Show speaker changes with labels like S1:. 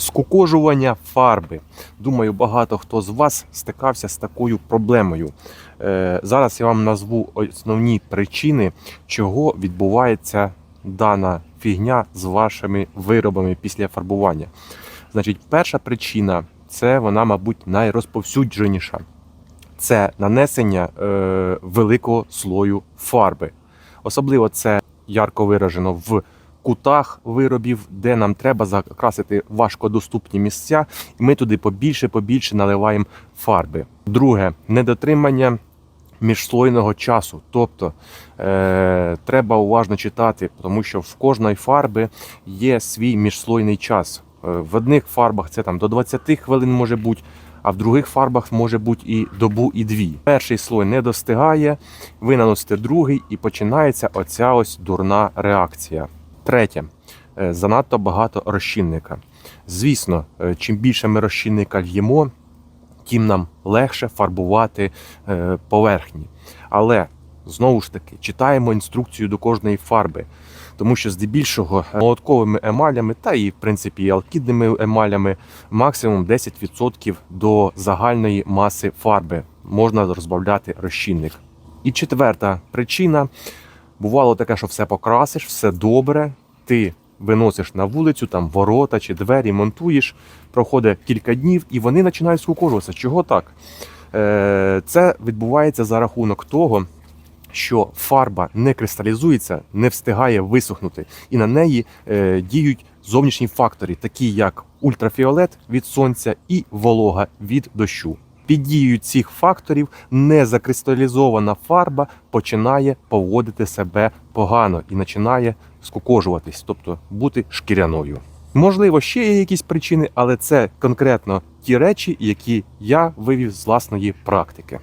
S1: Скукожування фарби. Думаю, багато хто з вас стикався з такою проблемою. Е, Зараз я вам назву основні причини, чого відбувається дана фігня з вашими виробами після фарбування. Значить, перша причина це вона, мабуть, найрозповсюдженіша. Це нанесення е, великого слою фарби. Особливо це ярко виражено в кутах виробів, де нам треба закрасити важкодоступні місця, і ми туди побільше побільше наливаємо фарби. Друге недотримання міжслойного часу. Тобто е, треба уважно читати, тому що в кожної фарби є свій міжслойний час. Е, В одних фарбах це там до 20 хвилин може бути, а в других фарбах може бути і добу, і дві. Перший слой не достигає, ви наносите другий і починається оця ось дурна реакція. Третє. Е, Занадто багато розчинника. Звісно, е, чим більше ми розчинника л'ємо, тим нам легше фарбувати е, поверхні. Але знову ж таки читаємо інструкцію до кожної фарби, тому що здебільшого молотковими емалями та і в принципі і алкідними емалями максимум 10% до загальної маси фарби можна розбавляти розчинник. І четверта причина бувало таке, що все покрасиш, все добре. Ти виносиш на вулицю, там ворота чи двері, монтуєш, проходить кілька днів і вони починають скукожуватися. Чого так? Е, Це відбувається за рахунок того, що фарба не кристалізується, не встигає висохнути, і на неї е, діють зовнішні фактори, такі як ультрафіолет від сонця і волога від дощу. Під дією цих факторів незакристалізована фарба починає поводити себе погано і починає скукожуватись, тобто бути шкіряною. Можливо, ще є якісь причини, але це конкретно ті речі, які я вивів з власної практики.